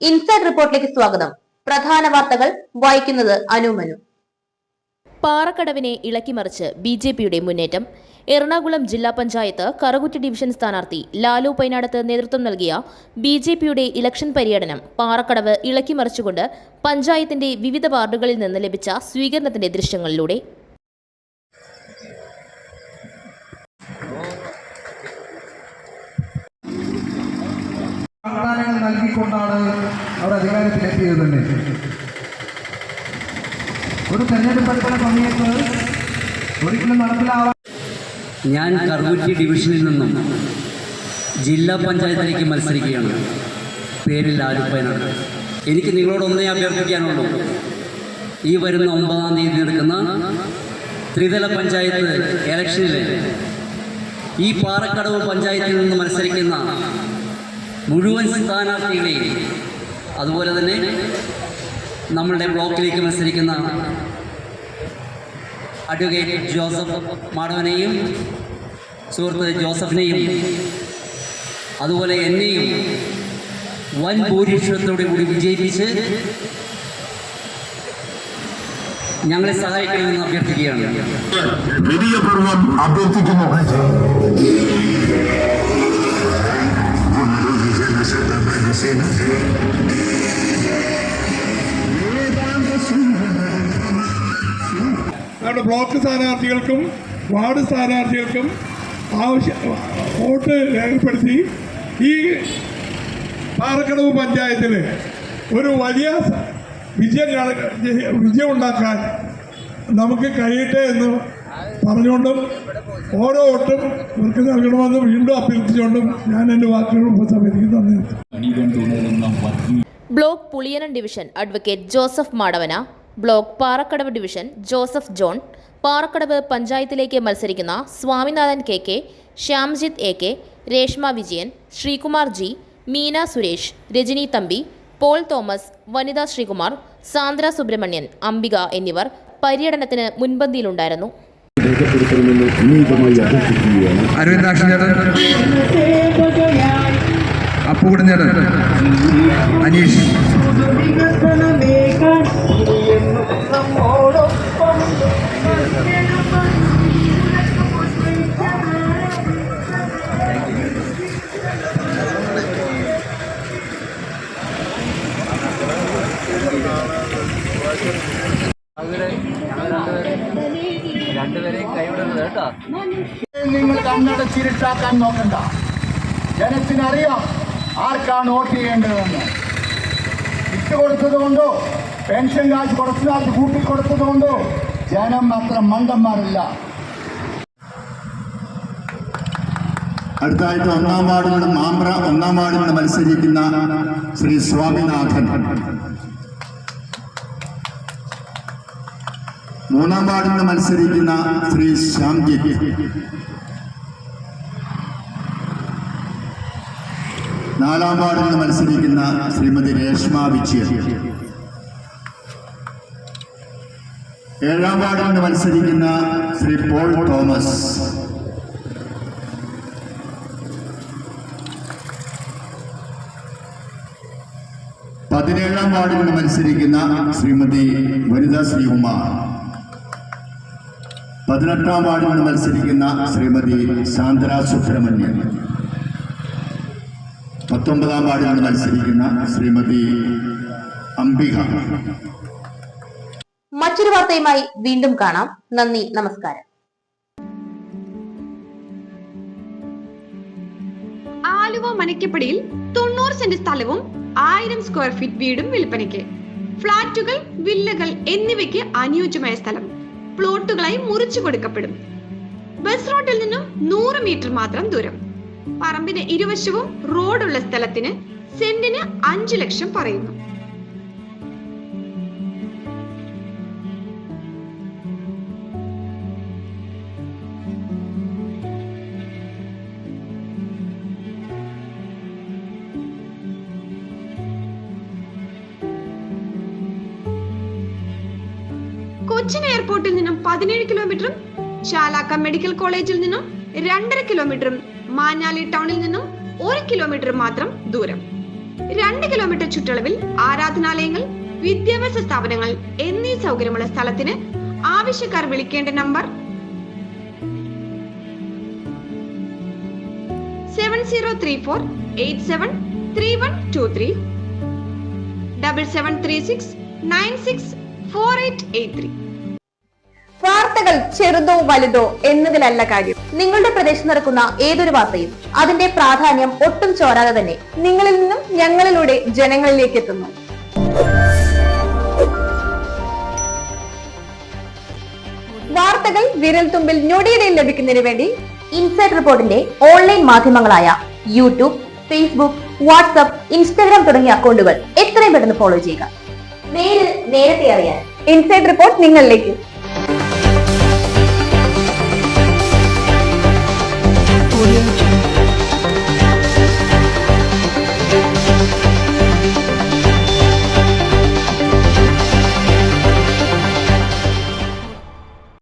Inside റിപ്പോർട്ടിലേക്ക് സ്വാഗതം. പ്രധാന വാർത്തകൾ വായിക്കുന്നത് അനുമനു പാറക്കടവിനെ ഇളക്കിമറിച്ച് ബി ജെ പിയുടെ മുന്നേറ്റം. എറണാകുളം ജില്ലാ പഞ്ചായത്ത് കറുകുറ്റി ഡിവിഷൻ സ്ഥാനാർത്ഥി ലാലു പൈനാടത്ത് നേതൃത്വം നൽകിയ ബി ജെ പിയുടെ ഇലക്ഷൻ പര്യടനം പാറക്കടവ് ഇളക്കിമറിച്ചുകൊണ്ട് പഞ്ചായത്തിന്റെ വിവിധ വാർഡുകളിൽ നിന്ന് ലഭിച്ച സ്വീകരണത്തിന്റെ ദൃശ്യങ്ങളിലൂടെ നൽകിക്കൊണ്ടാണ് അവർ അധികാരത്തിലെത്തിയത് തന്നെ. ഒരു തെരഞ്ഞെടുപ്പ് സമയത്ത് ഒരിക്കലും നടപ്പിലാവാൻ ഞാൻ കറുകുറ്റി ഡിവിഷനിൽ നിന്നും ജില്ലാ പഞ്ചായത്തിലേക്ക് മത്സരിക്കുകയാണ്. പേര് ലാലുപ്പനാണ് എനിക്ക് നിങ്ങളോട് ഒന്നേ അഭ്യർത്ഥിക്കാനുള്ളൂ. ഈ വരുന്ന ഒമ്പതാം തീയതി നടക്കുന്ന ത്രിതല പഞ്ചായത്ത് ഇലക്ഷനിൽ ഈ പാറക്കടവ് പഞ്ചായത്തിൽ നിന്ന് മത്സരിക്കുന്ന മുഴുവൻ സ്ഥാനാർത്ഥികളെയും അതുപോലെ തന്നെ നമ്മളുടെ ബ്ലോക്കിലേക്ക് മത്സരിക്കുന്ന അഡ്വക്കേറ്റ് ജോസഫ് മാടവനെയും സുഹൃത്ത് ജോസഫിനെയും അതുപോലെ എന്നെയും വൻ ഭൂരിപക്ഷത്തോടു കൂടി വിജയിപ്പിച്ച് ഞങ്ങളെ സഹായിക്കണമെന്ന് അഭ്യർത്ഥിക്കുകയാണ്. അഭ്യർത്ഥിക്കുന്നു. ബ്ലോക്ക് സ്ഥാനാർത്ഥികൾക്കും വാർഡ് സ്ഥാനാർത്ഥികൾക്കും ആവശ്യ വോട്ട് രേഖപ്പെടുത്തി ഈ പാറക്കടവ് പഞ്ചായത്തിൽ ഒരു വലിയ വിജയം വിജയം ഉണ്ടാക്കാൻ നമുക്ക് കഴിയട്ടെ എന്ന് പറഞ്ഞുകൊണ്ടും ഓരോ വോട്ടും ഇവർക്ക് നൽകണമെന്ന് വീണ്ടും അഭ്യർത്ഥിച്ചുകൊണ്ടും ഞാൻ എന്റെ വാക്കുകൾ ഉപസംഹരിക്കുന്നു നന്ദി. Block Puliyanam division advocate Joseph Madavana block Parakkadavu division Joseph John Parakkadavu പഞ്ചായത്തിലേക്ക് മത്സരിക്കുന്ന Swaminathan K K Shyamjith A K Reshma Vijayan Sreekumar G Meena Suresh Rajani Thampi Paul Thomas Vanitha Sreekumar Sandra Subramanian Ambika എന്നിവർ പര്യടനത്തിന് മുൻപന്തിയിലുണ്ടായിരുന്നു. അരവിന്ദാക്ഷൻ ചേട്ടൻ അപ്പുകുടൻ ചേട്ടൻ അനീഷ്. നിങ്ങൾ കണ്ണടച്ചിരുട്ടാക്കാൻ നോക്കണ്ട. ജനത്തിനറിയാം ആർക്കാണ് vote ചെയ്യേണ്ടതെന്ന്. ഇട്ടുകൊടുത്തത് കൊണ്ടോ? പെൻഷൻ കാശ് കൊടുത്തത് കൂട്ടിക്കൊടുത്തത് കൊണ്ടോ ജനം അത്ര മണ്ടന്മാരല്ല. അടുത്തായിട്ട് ഒന്നാം വാർഡിൽ മാമ്പ്ര ഒന്നാം വാർഡിൽ മത്സരിക്കുന്ന ശ്രീ സ്വാമിനാഥൻ. മൂന്നാം വാർഡിൽ മത്സരിക്കുന്ന ശ്രീ ശ്യാംജി. നാലാം വാർഡിൽ മത്സരിക്കുന്ന ശ്രീമതി രേഷ്മ വിജയൻ. ഏഴാം വാർഡിൽ മത്സരിക്കുന്ന ശ്രീ പോൾ തോമസ്. പതിനേഴാം വാർഡിൽ നിന്ന് മത്സരിക്കുന്ന ശ്രീമതി വനിത ശ്രീകുമാർ പതിനെട്ടാം വാർഡിൽ നിന്ന് മത്സരിക്കുന്ന ശ്രീമതി സാന്ദ്ര സുബ്രഹ്മണ്യൻ. പത്തൊമ്പതാം വാർഡിൽ മത്സരിക്കുന്ന ശ്രീമതി അംബിക. മറ്റൊരു വാർത്തയുമായി വീണ്ടും കാണാം. നന്ദി നമസ്കാരം. ആലുവ മനക്കപ്പടിയിൽ തൊണ്ണൂറ് സെന്റ് സ്ഥലവും ആയിരം സ്ക്വയർ ഫീറ്റ് വീടും വിൽപ്പനയ്ക്ക്. ഫ്ളാറ്റുകൾ വില്ലകൾ എന്നിവയ്ക്ക് അനുയോജ്യമായ സ്ഥലം. പ്ലോട്ടുകളായി മുറിച്ചു കൊടുക്കപ്പെടും. ബസ് റോഡിൽ നിന്നും നൂറ് മീറ്റർ മാത്രം ദൂരം. പറമ്പിന് ഇരുവശവും റോഡുള്ള സ്ഥലത്തിന് സെന്റിന് അഞ്ചു ലക്ഷം പറയുന്നു. കൊച്ചിൻ എയർപോർട്ടിൽ നിന്നും പതിനേഴ് കിലോമീറ്ററും ചാലാക്ക മെഡിക്കൽ കോളേജിൽ നിന്നും രണ്ടര കിലോമീറ്ററും മാഞ്ഞാലി ടൗണിൽ നിന്നും ഒരു കിലോമീറ്റർ മാത്രം ദൂരം. രണ്ട് കിലോമീറ്റർ ചുറ്റളവിൽ ആരാധനാലയങ്ങൾ വിദ്യാഭ്യാസ സ്ഥാപനങ്ങൾ എന്നീ സൗകര്യമുള്ള സ്ഥലത്തിന് ആവശ്യക്കാർ വിളിക്കേണ്ട number seven zero three four eight seven three one two three. Double seven three six nine six four eight eight three വാർത്തകൾ ചെറുതോ വലുതോ എന്നതിലല്ല കാര്യം. നിങ്ങളുടെ പ്രദേശത്ത് നടക്കുന്ന ഏതൊരു വാർത്തയും അതിന്റെ പ്രാധാന്യം ഒട്ടും ചോരാതെ തന്നെ നിങ്ങളിൽ നിന്നും ഞങ്ങളിലൂടെ ജനങ്ങളിലേക്ക് എത്തുന്നു. വാർത്തകൾ വിരൽ തുമ്പിൽ ഞൊടിയിടയിൽ ലഭിക്കുന്നതിന് വേണ്ടി ഇൻസൈഡ് റിപ്പോർട്ടിന്റെ ഓൺലൈൻ മാധ്യമങ്ങളായ യൂട്യൂബ് ഫേസ്ബുക്ക് വാട്സ്ആപ്പ് ഇൻസ്റ്റാഗ്രാം തുടങ്ങിയ അക്കൗണ്ടുകൾ എത്രയും പെട്ടെന്ന് ഫോളോ ചെയ്യുക. നേരത്തെ അറിയാൻ. ഇൻസൈഡ് റിപ്പോർട്ട് നിങ്ങളിലേക്ക്.